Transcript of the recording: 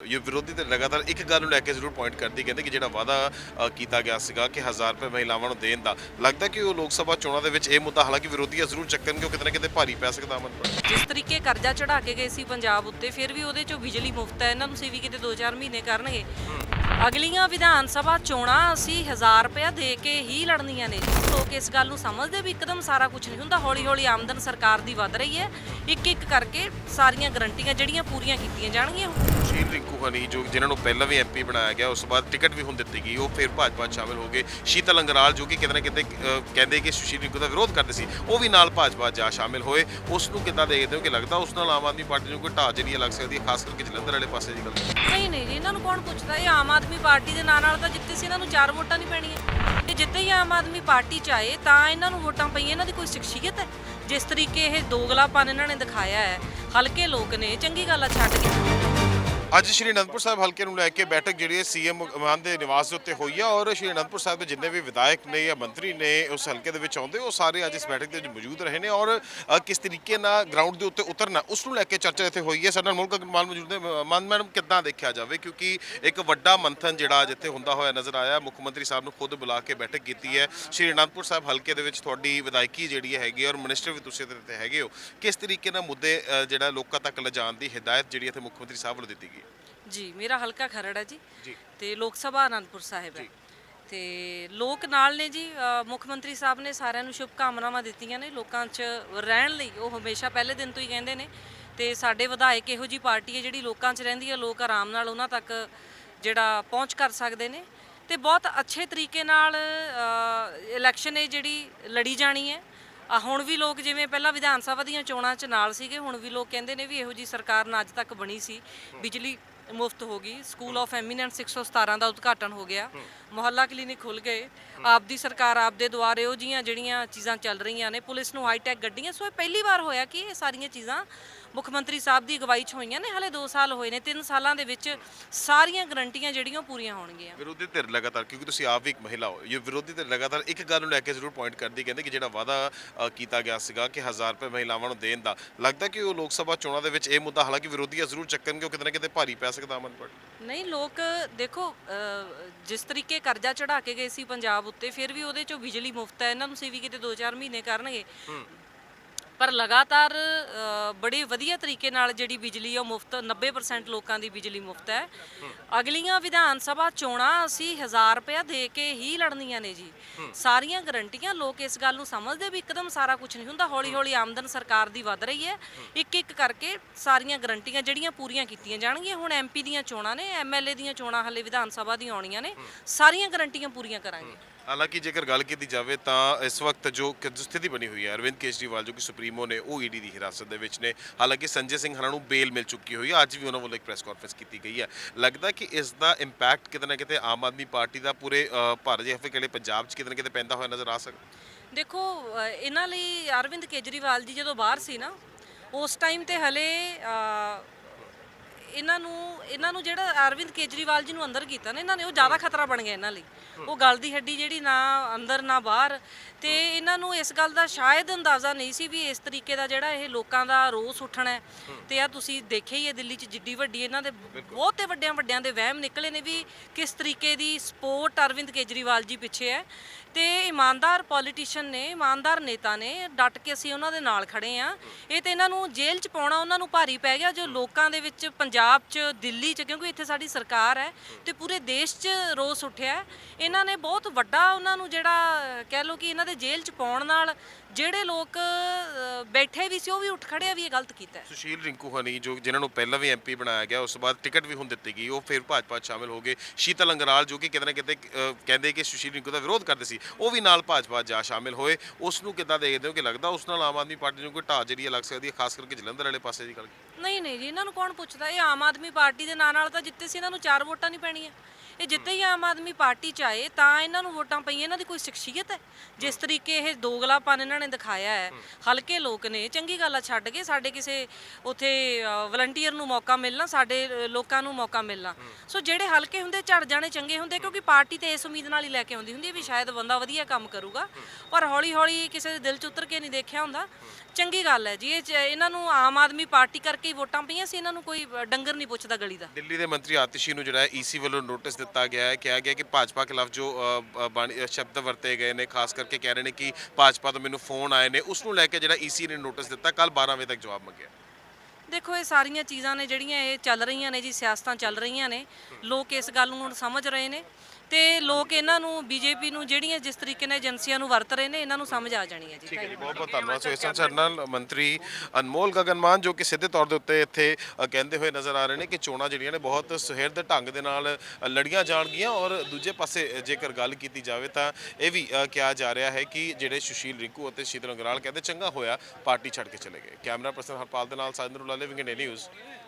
ਇਹ ਵਿਰੋਧੀ ਤੇ ਲਗਾਤਾਰ ਇੱਕ ਗੱਲ ਨੂੰ ਲੈ ਕੇ ਜ਼ਰੂਰ ਪੁਆਇੰਟ ਕਰਦੀ ਕਹਿੰਦੇ ਕਿ ਜਿਹੜਾ ਵਾਅਦਾ ਕੀਤਾ ਗਿਆ ਸੀਗਾ ਕਿ 1000 ਰੁਪਏ ਮਹਿਲਾਵਾਂ ਨੂੰ ਦੇਣ ਦਾ ਲੱਗਦਾ ਕਿ ਉਹ ਲੋਕ ਸਭਾ ਚੋਣਾਂ ਦੇ ਵਿੱਚ ਇਹ ਮੁੱਦਾ ਹਾਲਾਂਕਿ ਵਿਰੋਧੀ ਜ਼ਰੂਰ ਚੱਕਣਗੇ ਉਹ ਕਿਤੇ ਨਾ ਕਿਤੇ ਭਾਰੀ ਪੈ ਸਕਦਾ ਅਮਨ ਪਰ ਜਿਸ ਤਰੀਕੇ ਕਰਜ਼ਾ ਚੜਾ ਕੇ ਗਏ ਸੀ ਪੰਜਾਬ ਉੱਤੇ ਫਿਰ ਵੀ ਉਹਦੇ ਚੋਂ ਬਿਜਲੀ ਮੁਫਤ ਹੈ ਇਹਨਾਂ ਨੂੰ ਸੀ ਵੀ ਕਿਤੇ 2-4 ਮਹੀਨੇ ਕਰਨਗੇ। ਅਗਲੀਆਂ ਵਿਧਾਨ ਸਭਾ ਚੋਣਾਂ ਅਸੀਂ 1000 ਰੁਪਇਆ ਦੇ ਕੇ ਹੀ ਲੜਨੀਆਂ ਨੇ। ਲੋਕ ਇਸ ਗੱਲ ਨੂੰ ਸਮਝਦੇ ਵੀ ਇੱਕਦਮ ਸਾਰਾ ਕੁਝ ਨਹੀਂ ਹੁੰਦਾ। ਹੌਲੀ ਹੌਲੀ ਆਮਦਨ ਸਰਕਾਰ ਦੀ ਵੱਧ ਰਹੀ ਹੈ। ਇੱਕ ਇੱਕ ਕਰਕੇ ਸਾਰੀਆਂ ਗਰੰਟੀਆਂ ਜਿਹੜੀਆਂ ਪੂਰੀਆਂ ਕੀਤੀਆਂ ਜਾਣਗੀਆਂ। ਸੁਸ਼ੀਲ ਰਿੰਕੂ ਹਨੀ ਜੋ ਜਿਨ੍ਹਾਂ ਨੂੰ ਪਹਿਲਾਂ ਵੀ ਐਮਪੀ ਬਣਾਇਆ ਗਿਆ ਉਸ ਤੋਂ ਬਾਅਦ ਟਿਕਟ ਵੀ ਹੁਣ ਦਿੱਤੀ ਗਈ। ਉਹ ਫਿਰ ਭਾਜਪਾ ਸ਼ਾਮਿਲ ਹੋ ਗਏ। ਸ਼ੀਤਲ ਅੰਗਰਾਲ ਜੋ ਕਿ ਕਿਤੇ ਨਾ ਕਿਤੇ ਕਹਿੰਦੇ ਕਿ ਸੁਸ਼ੀਲ ਰਿੰਕੂ ਦਾ ਵਿਰੋਧ ਕਰਦੇ ਸੀ ਉਹ ਵੀ ਨਾਲ ਭਾਜਪਾ ਜਾ ਸ਼ਾਮਿਲ ਹੋਏ। ਉਸ ਨੂੰ ਕਿੱਦਾਂ ਦੇਖਦੇ ਹੋ ਕਿ ਲੱਗਦਾ ਉਸ ਨਾਲ ਆਮ ਆਦਮੀ ਪਾਰਟੀ ਨੂੰ ਕੋਈ ਢਾਹ ਜਿਹੜੀ ਲੱਗ ਸਕਦੀ ਹੈ ਖਾਸ ਕਰਕੇ ਜਲੰਧਰ ਵਾਲੇ ਪਾਸੇ ਦੀ ਗੱਲ? ਨਹੀਂ ਨਹੀਂ ਜੀ ਇਹਨਾਂ ਨੂੰ ਕੌਣ ਪੁੱਛਦਾ? ਇਹ ਆਮ ਆਦਮੀ ਆਦਮੀ ਪਾਰਟੀ ਦੇ ਨਾਂ ਨਾਲ ਤਾਂ ਜਿੱਤੇ ਸੀ, ਇਹਨਾਂ ਨੂੰ ਚਾਰ ਵੋਟਾਂ ਨਹੀਂ ਪੈਣੀਆਂ। ਤੇ ਜਿੱਤੇ ਹੀ ਆਮ ਆਦਮੀ ਪਾਰਟੀ ਚ ਆਏ, ਤਾਂ ਇਹਨਾਂ ਨੂੰ ਵੋਟਾਂ ਪਈਆਂ, ਇਹਨਾਂ ਦੀ ਕੋਈ ਸ਼ਖਸੀਅਤ ਹੈ? ਜਿਸ ਤਰੀਕੇ ਇਹ ਦੋਗਲਾਪਨ ਇਹਨਾਂ ਨੇ ਦਿਖਾਇਆ ਹੈ, ਹਲਕੇ ਲੋਕ ਨੇ ਚੰਗੀ ਗੱਲ ਆ, ਛੱਡ ਕੇ। ਅੱਜ ਸ਼੍ਰੀ ਅਨੰਦਪੁਰ ਸਾਹਿਬ ਹਲਕੇ ਨੂੰ ਲੈ ਕੇ ਬੈਠਕ ਜਿਹੜੀ ਹੈ ਸੀਐਮ ਮਾਨ ਦੇ ਨਿਵਾਸ ਦੇ ਉੱਤੇ ਹੋਈ ਹੈ ਔਰ ਸ਼੍ਰੀ ਅਨੰਦਪੁਰ ਸਾਹਿਬ ਦੇ ਜਿੰਨੇ ਵੀ ਵਿਧਾਇਕ ਨੇ ਜਾਂ ਮੰਤਰੀ ਨੇ ਉਸ ਹਲਕੇ ਦੇ ਵਿੱਚ ਆਉਂਦੇ, ਉਹ ਸਾਰੇ ਅੱਜ ਇਸ ਬੈਠਕ ਦੇ ਵਿੱਚ ਮੌਜੂਦ ਰਹੇ ਨੇ ਔਰ ਕਿਸ ਤਰੀਕੇ ਨਾਲ ਗਰਾਊਂਡ ਦੇ ਉੱਤੇ ਉਤਰਨਾ, ਉਸ ਨੂੰ ਲੈ ਕੇ ਚਰਚਾ ਇੱਥੇ ਹੋਈ ਹੈ। ਸਾਡੇ ਨਾਲ ਮੁਲਕ ਅਗਰਵਾਲ ਮੌਜੂਦ ਨੇ। ਮ- ਮਾਨ ਮੈਡਮ, ਕਿੱਦਾਂ ਦੇਖਿਆ ਜਾਵੇ? ਕਿਉਂਕਿ ਇੱਕ ਵੱਡਾ ਮੰਥਨ ਜਿਹੜਾ ਜਿੱਥੇ ਹੁੰਦਾ ਹੋਇਆ ਨਜ਼ਰ ਆਇਆ। ਮੁੱਖ ਮੰਤਰੀ ਸਾਹਿਬ ਨੂੰ ਖੁਦ ਬੁਲਾ ਕੇ ਬੈਠਕ ਕੀਤੀ ਹੈ। ਸ਼੍ਰੀ ਅਨੰਦਪੁਰ ਸਾਹਿਬ ਹਲਕੇ ਦੇ ਵਿੱਚ ਤੁਹਾਡੀ ਵਿਧਾਇਕੀ ਜਿਹੜੀ ਹੈਗੀ ਔਰ ਮਿਨਿਸਟਰ ਵੀ ਤੁਸੀਂ ਇਹਦੇ ਤੇ ਹੈਗੇ ਹੋ। ਕਿਸ ਤਰੀਕੇ ਨਾਲ ਮੁੱਦੇ ਜਿਹੜਾ ਲੋਕਾਂ ਤੱਕ ਲਿਜਾਣ ਦੀ ਹਦਾਇਤ ਜਿਹੜੀ ਇੱਥੇ ਮੁੱਖ ਮੰਤਰੀ ਸਾਹਿਬ ਵੱਲੋਂ ਦਿੱਤੀ ਗਈ? ਹੈ ਜੀ ਮੇਰਾ ਹਲਕਾ ਖਰੜ ਹੈ ਜੀ। ਜੀ। ਤੇ ਲੋਕ ਸਭਾ ਆਨੰਦਪੁਰ ਸਾਹਿਬ ਹੈ। ਤੇ ਲੋਕ ਨਾਲ ਨੇ ਜੀ ਅ, ਮੁੱਖ ਮੰਤਰੀ ਸਾਹਿਬ ਨੇ ਸਾਰਿਆਂ ਨੂੰ ਸ਼ੁਭ ਕਾਮਨਾਵਾਂ ਦਿੱਤੀਆਂ ਨੇ। ਲੋਕਾਂ 'ਚ ਰਹਿਣ ਲਈ ਉਹ ਹਮੇਸ਼ਾ ਪਹਿਲੇ ਦਿਨ ਤੋਂ ਹੀ ਕਹਿੰਦੇ ਨੇ। ਤੇ ਸਾਡੇ ਵਿਧਾਇਕ ਇਹੋ ਜੀ ਪਾਰਟੀ ਹੈ ਜਿਹੜੀ ਲੋਕਾਂ 'ਚ ਰਹਿੰਦੀ ਹੈ। ਲੋਕ ਆਰਾਮ ਨਾਲ ਉਹਨਾਂ ਤੱਕ ਜਿਹੜਾ ਪਹੁੰਚ ਕਰ ਸਕਦੇ ਨੇ। ਤੇ ਬਹੁਤ ਅੱਛੇ ਤਰੀਕੇ ਨਾਲ ਇਲੈਕਸ਼ਨ ਇਹ ਜਿਹੜੀ ਲੜੀ ਜਾਣੀ ਹੈ। ਆ, ਹੁਣ ਵੀ ਲੋਕ ਜਿਵੇਂ ਪਹਿਲਾਂ ਵਿਧਾਨ ਸਭਾ ਦੀਆਂ ਚੋਣਾਂ 'ਚ ਨਾਲ ਸੀਗੇ, ਹੁਣ ਵੀ ਲੋਕ ਕਹਿੰਦੇ ਨੇ ਵੀ ਇਹੋ ਜੀ ਸਰਕਾਰ ਨਾ ਅੱਜ ਤੱਕ ਬਣੀ ਸੀ। ਬਿਜਲੀ ਮੁਫਤ ਹੋ ਗਈ। ਸਕੂਲ ਆਫ ਐਮੀਨੈਂਸ 117 ਦਾ ਉਦਘਾਟਨ ਹੋ ਗਿਆ। ਮੁਹੱਲਾ ਕਲੀਨਿਕ ਖੁੱਲ ਗਏ। ਆਪ ਸਰਕਾਰ ਆਪ ਦੁਆਰੇ ਉਹ ਜੀਆਂ ਜਿਹੜੀਆਂ ਚੀਜ਼ਾਂ ਚੱਲ ਰਹੀਆਂ ਨੇ, ਪੁਲਿਸ ਨੂੰ ਹਾਈਟੈਕ ਗੱਡੀਆਂ, ਸੋ ਇਹ ਪਹਿਲੀ ਵਾਰ ਹੋਇਆ ਕਿ ਇਹ ਸਾਰੀਆਂ ਚੀਜ਼ਾਂ ਮੁੱਖ ਮੰਤਰੀ ਸਾਹਿਬ ਦੀ ਅਗਵਾਈ 'ਚ ਹੋਈਆਂ ਨੇ। ਹਲੇ 2 ਸਾਲ ਹੋਏ ਨੇ 3 ਸਾਲਾਂ ਦੇ ਵਿੱਚ ਸਾਰੀਆਂ ਗਰੰਟੀਆਂ ਜਿਹੜੀਆਂ ਪੂਰੀਆਂ ਹੋਣਗੀਆਂ। ਵਿਰੋਧੀ ਧਿਰ ਲਗਾਤਾਰ, ਕਿਉਂਕਿ ਤੁਸੀਂ ਆਪ ਵੀ ਇੱਕ ਮਹਿਲਾ ਹੋ, ਇਹ ਵਿਰੋਧੀ ਧਿਰ ਲਗਾਤਾਰ ਇੱਕ ਗੱਲ ਨੂੰ ਲੈ ਕੇ ਜ਼ਰੂਰ ਪੁਆਇੰਟ ਕਰਦੀ, ਕਹਿੰਦੇ ਕਿ ਜਿਹੜਾ ਵਾਅਦਾ ਕੀਤਾ ਗਿਆ ਸੀਗਾ ਕਿ 1000 ਰੁਪਏ ਮਹਿਲਾਵਾਂ ਨੂੰ ਦੇਣ ਦਾ, ਲੱਗਦਾ ਕਿ ਉਹ ਲੋਕ ਸਭਾ ਚੋਣਾਂ ਦੇ ਵਿੱਚ ਇਹ ਮੁੱਦਾ ਹਾਲਾਂਕਿ ਵਿਰੋਧੀ ਜ਼ਰੂਰ ਚੱਕਣਗੇ, ਉਹ ਕਿਤੇ ਨਾ ਕਿਤੇ ਭਾਰੀ ਪੈਸਾ ਸਕਦਾ ਅਮਨ ਪਰ ਨਹੀਂ ਲੋਕ ਦੇਖੋ ਅ, ਜਿਸ ਤਰੀਕੇ ਕਰਜ਼ਾ ਚੜਾ ਕੇ ਗਏ ਸੀ ਪੰਜਾਬ ਉੱਤੇ ਫਿਰ ਵੀ ਉਹਦੇ ਚੋਂ ਬਿਜਲੀ ਮੁਫਤ ਹੈ। ਇਹਨਾਂ ਨੂੰ ਸੀ ਵੀ ਕਿਤੇ 2-4 ਮਹੀਨੇ ਕਰਨਗੇ। ਪਰ ਲਗਾਤਾਰ ਅ, ਬੜੇ ਵਧੀਆ ਤਰੀਕੇ ਨਾਲ ਜਿਹੜੀ ਬਿਜਲੀ ਉਹ ਮੁਫਤ 90% ਲੋਕਾਂ ਦੀ ਬਿਜਲੀ ਮੁਫਤ ਹੈ। ਅਗਲੀਆਂ ਵਿਧਾਨ ਸਭਾ ਚੋਣਾਂ ਅਸੀਂ 1000 ਰੁਪਇਆ ਦੇ ਕੇ ਹੀ ਲੜਨੀਆਂ ਨੇ ਜੀ। ਸਾਰੀਆਂ ਗਰੰਟੀਆਂ ਲੋਕ ਇਸ ਗੱਲ ਨੂੰ ਸਮਝਦੇ ਵੀ ਇੱਕਦਮ ਸਾਰਾ ਕੁਝ ਨਹੀਂ ਹੁੰਦਾ ਹੌਲੀ ਹੌਲੀ ਆਮਦਨ ਸਰਕਾਰ ਦੀ ਵੱਧ ਰਹੀ ਹੈ। ਇੱਕ ਇੱਕ ਕਰਕੇ ਸਾਰੀਆਂ ਗਰੰਟੀਆਂ ਜਿਹੜੀਆਂ ਪੂਰੀਆਂ ਕੀਤੀਆਂ ਜਾਣਗੀਆਂ ਹੁਣ ਐਮਪੀ ਦੀਆਂ ਚੋਣਾਂ ਨੇ ਐਮਐਲਏ ਦੀਆਂ ਚੋਣਾਂ ਹਲੇ ਵਿਧਾਨ ਸਭਾ ਦੀਆਂ ਆਉਣੀਆਂ ਨੇ ਸਾਰੀਆਂ ਗਰੰਟੀਆਂ ਪੂਰੀਆਂ ਕਰਾਂਗੇ। ਹਾਲਾਂਕਿ ਜੇਕਰ ਗੱਲ ਕੀਤੀ ਜਾਵੇ ਤਾਂ ਇਸ ਵਕਤ ਜੋ ਕ- ਸਥਿਤੀ ਬਣੀ ਹੋਈ ਹੈ, ਅਰਵਿੰਦ ਕੇਜਰੀਵਾਲ ਜੋ ਕਿ ਸੁਪਰੀਮੋ ਨੇ, ਉਹ ਈਡੀ ਦੀ ਹਿਰਾਸਤ ਦੇ ਵਿੱਚ ਨੇ। ਹਾਲਾਂਕਿ ਸੰਜੇ ਸਿੰਘ ਹਰਾਂ ਨੂੰ ਬੇਲ ਮਿਲ ਚੁੱਕੀ ਹੋਈ ਹੈ। ਅੱਜ ਵੀ ਉਹਨਾਂ ਵੱਲੋਂ ਇੱਕ ਪ੍ਰੈਸ ਕਾਨਫਰੰਸ ਕੀਤੀ ਗਈ ਹੈ। ਲੱਗਦਾ ਕਿ ਇਸ ਦਾ ਇੰਪੈਕਟ ਕਿਤੇ ਨਾ ਕਿਤੇ ਆਮ ਆਦਮੀ ਪਾਰਟੀ ਦਾ ਪੂਰੇ ਭਾਰਤ ਜਾਂ ਫਿਰ ਕਿਹੜੇ ਪੰਜਾਬ 'ਚ ਕਿਤੇ ਨਾ ਕਿਤੇ ਪੈਂਦਾ ਹੋਇਆ ਨਜ਼ਰ ਆ ਸਕਦਾ? ਦੇਖੋ ਇਹਨਾਂ ਲਈ ਅਰਵਿੰਦ ਕੇਜਰੀਵਾਲ ਜੀ ਜਦੋਂ ਬਾਹਰ ਸੀ ਨਾ, ਉਸ ਟਾਈਮ ਤੇ ਹਲੇ ਇਹਨਾਂ ਨੂੰ ਇਹਨਾਂ ਨੂੰ ਜਿਹੜਾ ਅਰਵਿੰਦ ਕੇਜਰੀਵਾਲ ਜੀ ਨੂੰ ਅੰਦਰ ਕੀਤਾ ਨਾ, ਇਹਨਾਂ ਨੇ, ਉਹ ਜ਼ਿਆਦਾ ਖਤਰਾ ਬਣ ਗਿਆ ਇਹਨਾਂ ਲਈ। ਉਹ ਗੱਲ ਦੀ ਹੱਡੀ ਜਿਹੜੀ ਨਾ ਅੰਦਰ, ਨਾ ਬਾਹਰ। ਤੇ ਇਹਨਾਂ ਨੂੰ ਇਸ ਗੱਲ ਦਾ ਸ਼ਾਇਦ ਅੰਦਾਜ਼ਾ ਨਹੀਂ ਸੀ ਵੀ ਇਸ ਤਰੀਕੇ ਦਾ ਜਿਹੜਾ ਇਹ ਲੋਕਾਂ ਦਾ ਰੋਸ ਉੱਠਣਾ ਹੈ। ਤੇ ਆ ਤੁਸੀਂ ਦੇਖਿਆ ਹੀ ਹੈ, ਦਿੱਲੀ 'ਚ ਜਿੱਡੀ ਵੱਡੀ ਇਹਨਾਂ ਦੇ ਬਹੁਤੇ ਵੱਡਿਆਂ ਵੱਡਿਆਂ ਦੇ ਵਹਿਮ ਨਿਕਲੇ ਨੇ ਵੀ ਕਿਸ ਤਰੀਕੇ ਦੀ ਸਪੋਰਟ ਅਰਵਿੰਦ ਕੇਜਰੀਵਾਲ ਜੀ ਪਿੱਛੇ ਹੈ। ਤੇ ਇਮਾਨਦਾਰ ਪੋਲੀਟੀਸ਼ੀਅਨ ਨੇ, ਇਮਾਨਦਾਰ ਨੇਤਾ ਨੇ, ਡਟ ਕੇ ਅਸੀਂ ਉਹਨਾਂ ਦੇ ਨਾਲ ਖੜੇ ਆ ਇਹ ਤੇ ਇਹਨਾਂ ਨੂੰ ਜੇਲ੍ਹ 'ਚ ਪਾਉਣਾ ਉਹਨਾਂ ਨੂੰ ਭਾਰੀ ਪੈ ਗਿਆ, ਜੋ ਲੋਕਾਂ ਦੇ ਵਿੱਚ ਪੰਜਾਬ ਪੰਜਾਬ 'ਚ, ਦਿੱਲੀ 'ਚ, ਕਿਉਂਕਿ ਇੱਥੇ ਸਾਡੀ ਸਰਕਾਰ ਹੈ ਤੇ ਪੂਰੇ ਦੇਸ਼ 'ਚ ਰੋਸ ਉੱਠਿਆ ਇਹਨਾਂ ਨੇ ਬਹੁਤ ਵੱਡਾ ਉਹਨਾਂ ਨੂੰ ਜਿਹੜਾ, ਕਹਿ ਲਓ ਕਿ ਇਹਨਾਂ ਦੇ ਜੇਲ੍ਹ 'ਚ ਪਾਉਣ ਨਾਲ ਜਿਹੜੇ ਲੋਕ ਬੈਠੇ ਵੀ ਸੀ, ਉਹ ਵੀ ਉੱਠ ਖੜੇ ਆ ਵੀ ਇਹ ਗਲਤ ਕੀਤਾ ਸੁਸ਼ੀਲ ਰਿੰਕੂ ਹਨੀ ਜੋ ਜਿਨ੍ਹਾਂ ਨੂੰ ਪਹਿਲਾਂ ਵੀ ਐਮਪੀ ਬਣਾਇਆ ਗਿਆ, ਉਸ ਤੋਂ ਬਾਅਦ ਟਿਕਟ ਵੀ ਹੁਣ ਦਿੱਤੀ ਗਈ, ਉਹ ਫਿਰ ਭਾਜਪਾ 'ਚ ਸ਼ਾਮਿਲ ਹੋ ਗਏ। ਸ਼ੀਤਲ ਅੰਗਰਾਲ, ਜੋ ਕਿ ਕਿਤੇ ਨਾ ਕਿਤੇ ਕਹਿੰਦੇ ਕਿ ਸੁਸ਼ੀਲ ਰਿੰਕੂ ਦਾ ਵਿਰੋਧ ਕਰਦੇ ਸੀ, ਉਹ ਵੀ ਨਾਲ ਭਾਜਪਾ ਜਾ ਸ਼ਾਮਿਲ ਹੋਏ। ਉਸ ਨੂੰ ਕਿੱਦਾਂ ਦੇਖਦੇ ਹੋ ਕਿ ਲੱਗਦਾ ਉਸ ਨਾਲ ਆਮ ਆਦਮੀ ਪਾਰਟੀ ਨੂੰ ਕੋਈ ਢਾਹ ਜਿਹੜੀ ਹੈ, ਲੱਗ ਸਕਦੀ ਹੈ, ਖਾਸ ਕਰਕੇ ਜਲੰਧਰ ਵਾਲੇ ਪਾਸੇ ਦੀ ਗੱਲ ਨਹੀਂ ਨਹੀਂ ਜੀ, ਇਹਨਾਂ ਨੂੰ ਕੌਣ ਪੁੱਛਦਾ? ਇਹ ਆਮ ਆਦਮੀ ਪਾਰਟੀ ਦੇ ਨਾਂ ਨਾਲ ਤਾਂ ਜਿੱਤੇ ਸੀ, ਇਹਨਾਂ ਨੂੰ ਚਾਰ ਵੋਟਾਂ ਨਹੀਂ ਪੈਣੀਆਂ। ਇਹ ਜਿੱਤੇ ਹੀ ਆਮ ਆਦਮੀ ਪਾਰਟੀ ਚ ਆਏ, ਤਾਂ ਇਹਨਾਂ ਨੂੰ ਵੋਟਾਂ ਪਈਆਂ, ਇਹਨਾਂ ਦੀ ਕੋਈ ਸ਼ਖਸੀਅਤ ਹੈ? ਜਿਸ ਤਰੀਕੇ ਇਹ ਦੋਗਲਾਪਨ ਇਹਨਾਂ ਨੇ ਦਿਖਾਇਆ ਹੈ, ਹਲਕੇ ਲੋਕ ਨੇ, ਚੰਗੀ ਗੱਲ ਆ, ਛੱਡ ਕੇ ਸਾਡੇ ਕਿਸੇ ਉਥੇ ਵਲੰਟੀਅਰ ਨੂੰ ਮੌਕਾ ਮਿਲਣਾ, ਸਾਡੇ ਲੋਕਾਂ ਨੂੰ ਮੌਕਾ ਮਿਲਣਾ। ਸੋ ਜਿਹੜੇ ਹਲਕੇ ਹੁੰਦੇ, ਝੜ ਜਾਣੇ ਚੰਗੇ ਹੁੰਦੇ, ਕਿਉਂਕਿ ਪਾਰਟੀ ਤੇ ਇਸ ਉਮੀਦ ਨਾਲ ਹੀ ਲੈ ਕੇ ਆਉਂਦੀ ਹੁੰਦੀ ਵੀ ਸ਼ਾਇਦ ਬੰਦਾ ਵਧੀਆ ਕੰਮ ਕਰੂਗਾ, ਪਰ ਹੌਲੀ ਹੌਲੀ ਕਿਸੇ ਦੇ ਦਿਲ ਚ ਉਤਰ ਕੇ ਨਹੀਂ ਦੇਖਿਆ ਹੁੰਦਾ। ਚੰਗੀ ਗੱਲ ਹੈ ਜੀ, ਇਹ 'ਚ, ਇਹਨਾਂ ਨੂੰ ਆਮ ਆਦਮੀ ਪਾਰਟੀ ਕਰਕੇ ਹੀ ਵੋਟਾਂ ਪਈਆਂ ਸੀ ਇਹਨਾਂ ਨੂੰ ਕੋਈ ਡੰਗਰ ਨਹੀਂ ਪੁੱਛਦਾ ਗਲੀ ਦਾ। ਦਿੱਲੀ ਦੇ ਮੰਤਰੀ ਆਤਿਸ਼ੀ ਨੂੰ ਜਿਹੜਾ ਹੈ ਈਸੀ ਵੱਲੋਂ ਨੋਟਿਸ ਦਿੱਤਾ ਗਿਆ ਹੈ ਕਿਹਾ ਗਿਆ ਕਿ ਭਾਜਪਾ ਖਿਲਾਫ ਜੋ ਅ, ਬਾਣੀ- ਸ਼ਬਦ ਵਰਤੇ ਗਏ ਨੇ ਖਾਸ ਕਰਕੇ ਕਹਿ ਰਹੇ ਨੇ ਕਿ ਭਾਜਪਾ ਤੋਂ ਮੈਨੂੰ ਫੋਨ ਆਏ ਨੇ ਉਸ ਨੂੰ ਲੈ ਕੇ ਜਿਹੜਾ ਈਸੀ ਨੇ ਨੋਟਿਸ ਦਿੱਤਾ ਕੱਲ 12 ਵਜੇ ਤੱਕ ਜਵਾਬ ਮੰਗਿਆ। ਦੇਖੋ ਇਹ ਸਾਰੀਆਂ ਚੀਜ਼ਾਂ ਨੇ ਜਿਹੜੀਆਂ ਇਹ ਚੱਲ ਰਹੀਆਂ ਨੇ ਜੀ ਸਿਆਸਤਾਂ ਚੱਲ ਰਹੀਆਂ ਨੇ। ਲੋਕ ਇਸ ਗੱਲ ਨੂੰ ਹੁਣ ਸਮਝ ਰਹੇ ਨੇ। ਤੇ ਲੋਕ ਇਹਨਾਂ ਨੂੰ, ਬੀਜੇਪੀ ਨੂੰ, ਜਿਹੜੀਆਂ ਜਿਸ ਤਰੀਕੇ ਨਾਲ ਏਜੰਸੀਆਂ ਨੂੰ ਵਰਤ ਰਹੇ ਨੇ, ਇਹਨਾਂ ਨੂੰ ਸਮਝ ਆ ਜਾਣੀ ਹੈ ਜੀ। ਠੀਕ ਹੈ ਜੀ, ਬਹੁਤ ਬਹੁਤ ਧੰਨਵਾਦ। ਸੋ ਇਸ ਤਰ੍ਹਾਂ ਸਾਡੇ ਨਾਲ ਮੰਤਰੀ ਅਨਮੋਲ ਗਗਨਮਾਨ, ਜੋ ਕਿ ਸਿੱਧੇ ਤੌਰ ਦੇ ਉੱਤੇ ਇੱਥੇ ਕਹਿੰਦੇ ਹੋਏ ਨਜ਼ਰ ਆ ਰਹੇ ਨੇ ਕਿ ਚੋਣਾਂ ਜਿਹੜੀਆਂ ਨੇ, ਬਹੁਤ ਸੁਹਿਰਦ ਢੰਗ ਦੇ ਨਾਲ ਲੜੀਆਂ ਜਾਣਗੀਆਂ ਔਰ ਦੂਜੇ ਪਾਸੇ ਜੇਕਰ ਗੱਲ ਕੀਤੀ ਜਾਵੇ ਤਾਂ ਇਹ ਵੀ ਕਿਹਾ ਜਾ ਰਿਹਾ ਹੈ ਕਿ ਜਿਹੜੇ ਸੁਸ਼ੀਲ ਰਿੰਕੂ ਅਤੇ ਸ਼ੀਤਲ ਅੰਗਰਾਲ ਕਹਿੰਦੇ ਚੰਗਾ ਹੋਇਆ, ਪਾਰਟੀ ਛੱਡ ਕੇ ਚਲੇ ਗਏ। ਕੈਮਰਾ ਪਰਸਨ ਹਰਪਾਲ ਦੇ ਨਾਲ ਸਾਜਿੰਦਰ ਉਲਾ ਲਿਵਿੰਗ ਇੰਡੀਆ ਨਿਊਜ਼।